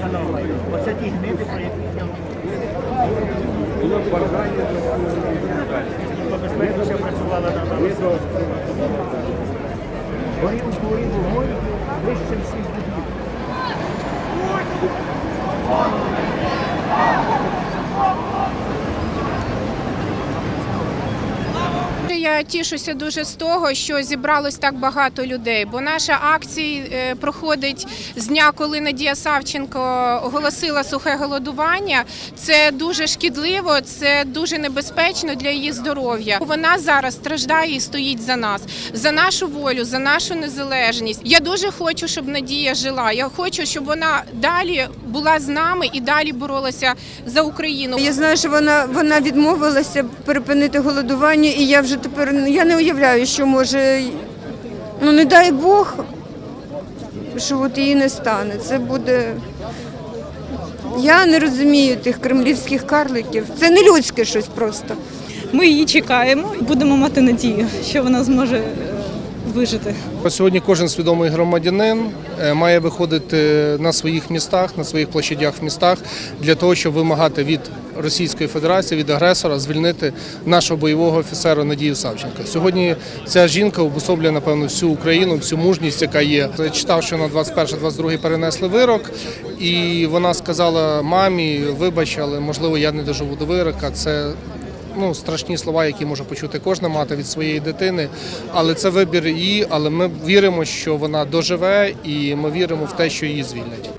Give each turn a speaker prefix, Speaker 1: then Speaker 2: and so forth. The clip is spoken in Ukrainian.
Speaker 1: Шановні, оце ті гниди, про які я Побезпечніше працювала на нас. Горілку, горілку, горілку, вищим всім.
Speaker 2: Я тішуся дуже з того, що зібралось так багато людей, бо наша акція е, проходить з дня, коли Надія Савченко оголосила сухе голодування. Це дуже шкідливо, це дуже небезпечно для її здоров'я. Вона зараз страждає і стоїть за нас, за нашу волю, за нашу незалежність. Я дуже хочу, щоб Надія жила. Я хочу, щоб вона далі була з нами і далі боролася за Україну.
Speaker 3: Я знаю, що вона, вона відмовилася припинити голодування, і я вже тепер ну, я не уявляю, що може, ну не дай Бог, що от її не стане. Це буде. Я не розумію тих кремлівських карликів. Це не людське щось просто.
Speaker 4: Ми її чекаємо і будемо мати надію, що вона зможе вижити.
Speaker 5: Сьогодні кожен свідомий громадянин е, має виходити на своїх містах, на своїх площадях в містах для того, щоб вимагати від Російської Федерації, від агресора звільнити нашого бойового офіцера Надію Савченка. Сьогодні ця жінка обособлює, напевно, всю Україну, всю мужність, яка є. Я читав, що на 21-22 перенесли вирок, і вона сказала мамі, вибач, але можливо я не доживу до вирока. Це ну, страшні слова, які може почути кожна мати від своєї дитини. Але це вибір її. Але ми віримо, що вона доживе, і ми віримо в те, що її звільнять.